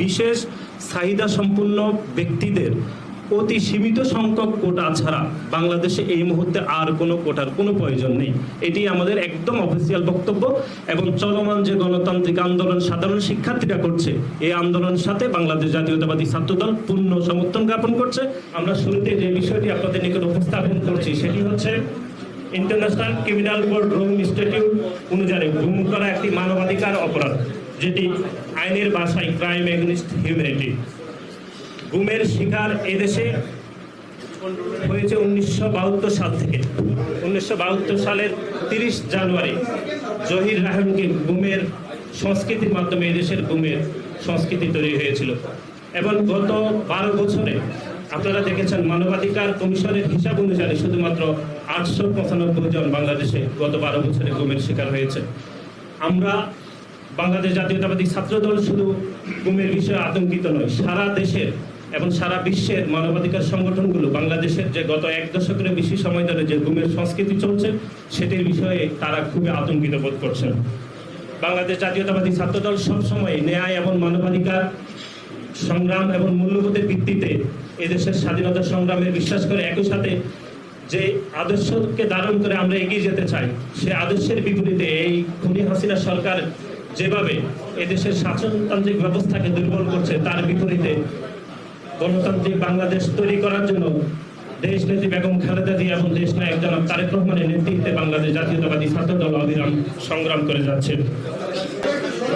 বিশেষ চাহিদা সম্পন্ন ব্যক্তিদের অতি সীমিত সংখ্যক কোটা ছাড়া বাংলাদেশে এই মুহূর্তে আর কোনো কোটার কোনো প্রয়োজন নেই। এটি আমাদের একদম অফিসিয়াল বক্তব্য এবং চলমান যে গণতান্ত্রিক আন্দোলন সাধারণ শিক্ষার্থীরা করছে, এই আন্দোলনের সাথে বাংলাদেশ জাতীয়তাবাদী ছাত্রদল পূর্ণ সমর্থন জ্ঞাপন করছে। আমরা শুরুতে যে বিষয়টি আপনাদের নিকট উপস্থাপন করছি, সেটি হচ্ছে international criminal code Rome institute অনুযায়ী গুম করা একটি মানবাধিকার অপরাধ। যেটি আইনের ভাষায় ক্রাইম এগেনিস্ট হিউম্যানিটি গুমের শিকার এদেশে হয়েছে উনিশশো বাহাত্তর সাল থেকে। উনিশশো বাহাত্তর সালের তিরিশ জানুয়ারি জহির রাহেমকে গুমের সংস্কৃতির মাধ্যমে এদেশের গুমের সংস্কৃতি তৈরি হয়েছিল। এবং গত বারো বছরে আপনারা দেখেছেন মানবাধিকার কমিশনের হিসাব অনুসারে শুধুমাত্র আটশো পঁচানব্বই জন বাংলাদেশে গত বারো বছরে গুমের শিকার হয়েছে। আমরা বাংলাদেশ জাতীয়তাবাদী ছাত্রদল শুধু গুমের বিষয়ে আতঙ্কিত নয়, সারা দেশের এবং সারা বিশ্বের মানবাধিকার সংগঠনগুলো বাংলাদেশের যে গত এক দশকের বেশি সময় ধরে যে গুমের সংস্কৃতি চলছে, সেটির বিষয়ে তারা খুবই আতঙ্কিত বোধ করছেন। বাংলাদেশ জাতীয়তাবাদী ছাত্রদল সবসময় ন্যায় এবং মানবাধিকার সংগ্রাম এবং মূল্যবোধের ভিত্তিতে এদেশের স্বাধীনতা সংগ্রামে বিশ্বাস করে একই সাথে যে আদর্শকে ধারণ করে আমরা এগিয়ে যেতে চাই, সে আদর্শের বিপরীতে এই খুনি হাসিনা সরকার যেভাবে এদেশের শাসনতান্ত্রিক ব্যবস্থাকে দুর্বল করছে, তার বিপরীতে গণতান্ত্রিক বাংলাদেশ তৈরি করার জন্য দেশ নেত্রী বেগম খালেদা জিয়া এবং দেশ নায়ক জনাব তারেক রহমানের নেতৃত্বে বাংলাদেশ জাতীয়তাবাদী ছাত্র দল অবিরাম সংগ্রাম করে যাচ্ছে।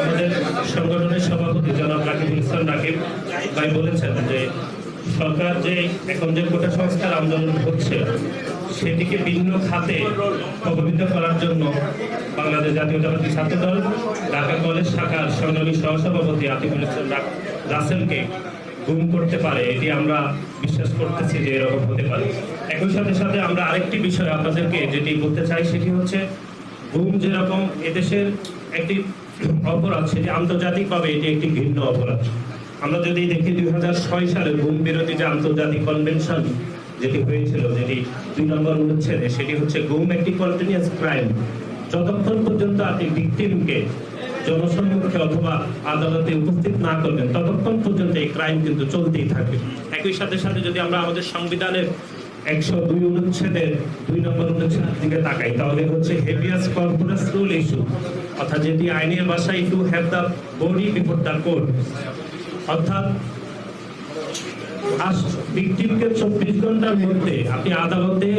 আমাদের সংগঠনের সভাপতি জনাব রাকিবুল ইসলাম রাকিব ভাই বলেছেন যে সরকার যে এখন যে কোটা সংস্কার আন্দোলন হচ্ছে, সেটিকে ভিন্ন খাতে প্রভাবিত করার জন্য বাংলাদেশ জাতীয়তাবাদী ছাত্রদল ঢাকা কলেজ শাখার সংগ্রামী সহসভাপতি আতিকুল ইসলাম রাসেলকে গুম করতে পারে, এটি আমরা বিশ্বাস করতেছি যে এরকম হতে পারে। একই সাথে সাথে আমরা আরেকটি বিষয় আপনাদেরকে যেটি বলতে চাই, সেটি হচ্ছে গুম যেরকম এদেশের একটি অপরাধ, সেটি আন্তর্জাতিকভাবে এটি একটি ভিন্ন অপরাধ। আমরা যদি দেখি দুই হাজার ছয় সালে গুম বিরোধী যে আন্তর্জাতিক কনভেনশন যেটি হয়েছিল, যেটি দুই নম্বর অনুচ্ছেদে সেটি হচ্ছে গুম একটি কন্টিনিউয়াস ক্রাইম যতক্ষণ পর্যন্ত আপনি ভিকটিমকে জনসম্মুখে অথবা আদালতে উপস্থিত না করবেন, ততক্ষণ পর্যন্ত এই ক্রাইম কিন্তু চলতেই থাকবে। একই সাথে সাথে যদি আমরা আমাদের সংবিধানের একশো দুই অনুচ্ছেদের দুই নম্বর অনুচ্ছেদের দিকে তাকাই, তাহলে হচ্ছে হেভিয়াস কর্পোরাস রুল ইস্যু অর্থাৎ যেটি আইনের ভাষায় to have the body before the court অর্থাৎ ভিকটিমকে চব্বিশ ঘণ্টার মধ্যে আপনি আদালতে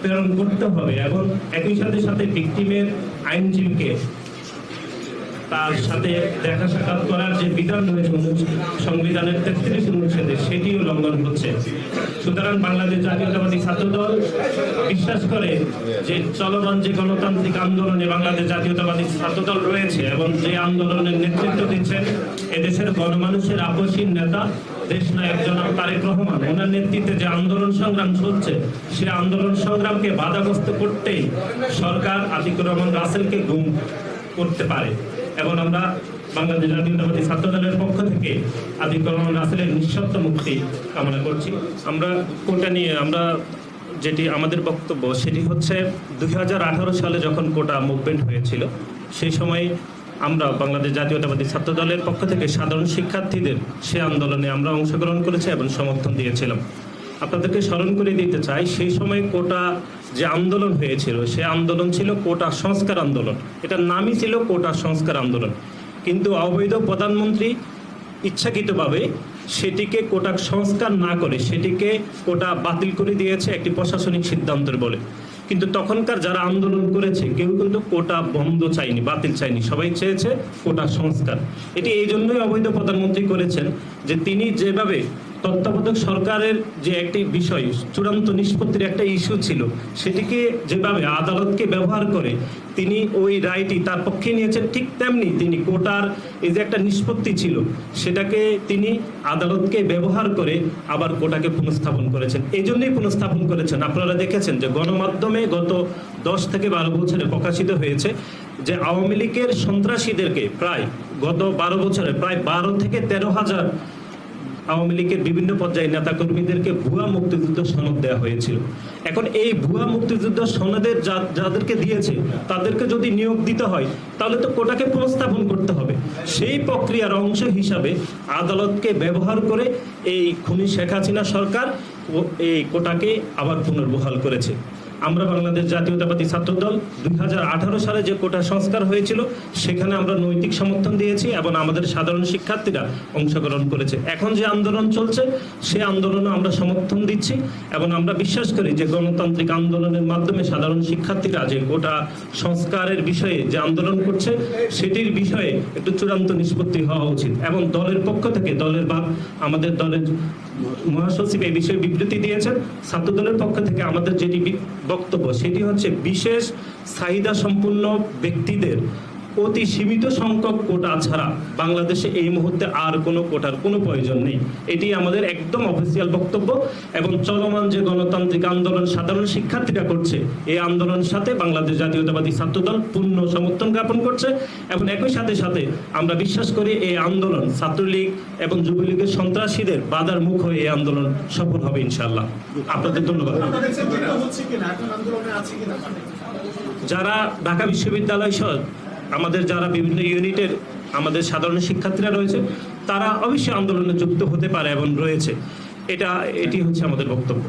প্রেরণ করতে হবে এবং একই সাথে সাথে ভিকটিমের আইনজীবীকে তার সাথে দেখা সাক্ষাৎ করার যে বিধান রয়েছে সংবিধানের তেত্রিশ অনুচ্ছেদে, সেটিও লঙ্ঘন হচ্ছে। সুতরাং বাংলাদেশ জাতীয়তাবাদী ছাত্রদল বিশ্বাস করে যে চলমান যে গণতান্ত্রিক আন্দোলনে বাংলাদেশ জাতীয়তাবাদী ছাত্রদল রয়েছে এবং যে আন্দোলনের নেতৃত্ব দিচ্ছেন, এদেশের গণমানুষের আপসীন নেতা, দেশ নায়ক জনাব তারেক রহমান। ওনার নেতৃত্বে যে আন্দোলন সংগ্রাম চলছে, সে আন্দোলন সংগ্রামকে বাধাগ্রস্ত করতেই সরকার আতিকুর রহমান রাসেলকে গুম করতে পারে। এবং আমরা বাংলাদেশ জাতীয়তাবাদী ছাত্র দলের পক্ষ থেকে আতিকুর রহমান রাসেলের নিঃশর্ত মুক্তি কামনা করছি। আমরা কোটা নিয়ে, আমরা যেটি আমাদের বক্তব্য, সেটি হচ্ছে দুই হাজার আঠারো সালে যখন কোটা মুভমেন্ট হয়েছিল, সেই সময় আমরা বাংলাদেশ জাতীয়তাবাদী ছাত্র দলের পক্ষ থেকে সাধারণ শিক্ষার্থীদের সে আন্দোলনে আমরা অংশগ্রহণ করেছি এবং সমর্থন দিয়েছিলাম। আপনাদেরকে স্মরণ করে দিতে চাই, সেই সময় কোটা যে আন্দোলন হয়েছিল, সে আন্দোলন ছিল কোটা সংস্কার আন্দোলন। এটার নামই ছিল কোটা সংস্কার আন্দোলন। কিন্তু অবৈধ প্রধানমন্ত্রী ইচ্ছাকৃতভাবে সেটিকে কোটা সংস্কার না করে, সেটিকে কোটা বাতিল করে দিয়েছে একটি প্রশাসনিক সিদ্ধান্তের বলে। কিন্তু তখনকার যারা আন্দোলন করেছে, কেউ কিন্তু কোটা বন্ধ চায়নি, বাতিল চায়নি। সবাই চেয়েছে কোটা সংস্কার। এটি এই জন্যই অবৈধ প্রধানমন্ত্রী করেছেন যে তিনি যেভাবে তত্ত্বাবধায়ক সরকারের যে একটি বিষয়, চূড়ান্ত নিষ্পত্তির একটা ইস্যু ছিল, সেটিকে যেভাবে আদালতকে ব্যবহার করে তিনি ওই রায়টি তার পক্ষে নিয়েছেন, ঠিক তেমনি তিনি কোটার এই যে একটা নিষ্পত্তি ছিল, সেটাকে তিনি আদালতকে ব্যবহার করে আবার কোটাকে পুনঃস্থাপন করেছেন। এই জন্যই পুনঃস্থাপন করেছেন। আপনারা দেখেছেন যে গণমাধ্যমে গত দশ থেকে বারো বছরে প্রকাশিত হয়েছে যে আওয়ামী লীগের সন্ত্রাসীদেরকে প্রায় গত বারো বছরে প্রায় বারো থেকে তেরো হাজার আওয়ামী লীগের বিভিন্ন পর্যায়ে নেতাকর্মীদেরকে ভুয়া মুক্তিযুদ্ধ সনদ দেওয়া হয়েছিল। এখন এই ভুয়া মুক্তিযুদ্ধ সনদের যাদেরকে দিয়েছে, তাদেরকে যদি নিয়োগ দিতে হয়, তাহলে তো কোটাকে পুনঃস্থাপন করতে হবে। সেই প্রক্রিয়ার অংশ হিসাবে আদালতকে ব্যবহার করে এই খুনি শেখ হাসিনা সরকার এই কোটাকে আবার পুনর্বহাল করেছে। আমরা বাংলাদেশ জাতীয়তাবাদী ছাত্র দল দুই হাজার আঠারো সালে যে কোটা সংস্কার হয়েছিল, সেখানে আমরা নৈতিক সমর্থন দিয়েছি এবং আমাদের সাধারণ শিক্ষার্থীরা অংশগ্রহণ করেছে। এখন যে আন্দোলন চলছে, সে আন্দোলনে আমরা সমর্থন দিচ্ছি এবং আমরা বিশ্বাস করি যে গণতান্ত্রিক আন্দোলনের মাধ্যমে সাধারণ শিক্ষার্থীরা যে কোটা সংস্কারের বিষয়ে যে আন্দোলন করছে, সেটির বিষয়ে একটু চূড়ান্ত নিষ্পত্তি হওয়া উচিত এবং দলের পক্ষ থেকে দলের বা আমাদের দলের মহাসচিব এই বিষয়ে বিবৃতি দিয়েছেন। ছাত্র দলের পক্ষ থেকে আমাদের যেটি বক্তব্য, সেটি হচ্ছে বিশেষ চাহিদা সম্পন্ন ব্যক্তিদের অতি সীমিত সংখ্যক কোটা ছাড়া বাংলাদেশে এই মুহূর্তে আর কোনো কোটার কোনো প্রয়োজন নেই। এটি আমাদের একদম অফিসিয়াল বক্তব্য এবং চলমান যে গণতান্ত্রিক আন্দোলন সাধারণ শিক্ষার্থীরা করছে এই আন্দোলনের সাথে বাংলাদেশ জাতীয়তাবাদী ছাত্রদল পূর্ণ সমর্থন জ্ঞাপন করছে এবং একই সাথে সাথে আমরা বিশ্বাস করি এই আন্দোলন ছাত্রলীগ এবং যুবলীগের সন্ত্রাসীদের বাধার মুখ হয়ে এই আন্দোলন সফল হবে ইনশাল্লাহ আপনাদের ধন্যবাদ। যারা ঢাকা বিশ্ববিদ্যালয় সহ আমাদের যারা বিভিন্ন ইউনিটের আমাদের সাধারণ শিক্ষার্থীরা রয়েছে, তারা অবশ্যই আন্দোলনে যুক্ত হতে পারে এবং রয়েছে। এটা, এটি হচ্ছে আমাদের বক্তব্য।